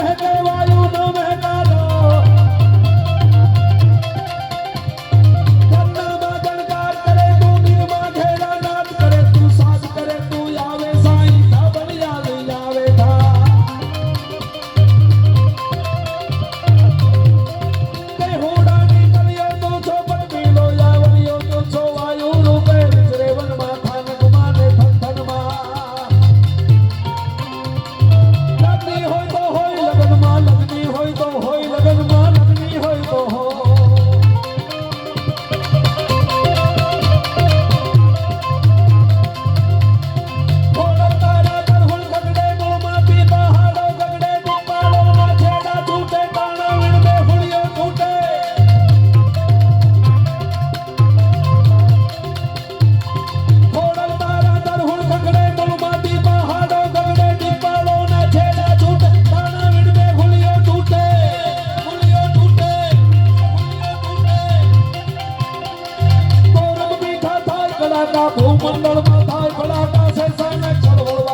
Mahadeva. ના ભૂમંડળમાં થાય ભલાટા સેસાને ચળવળ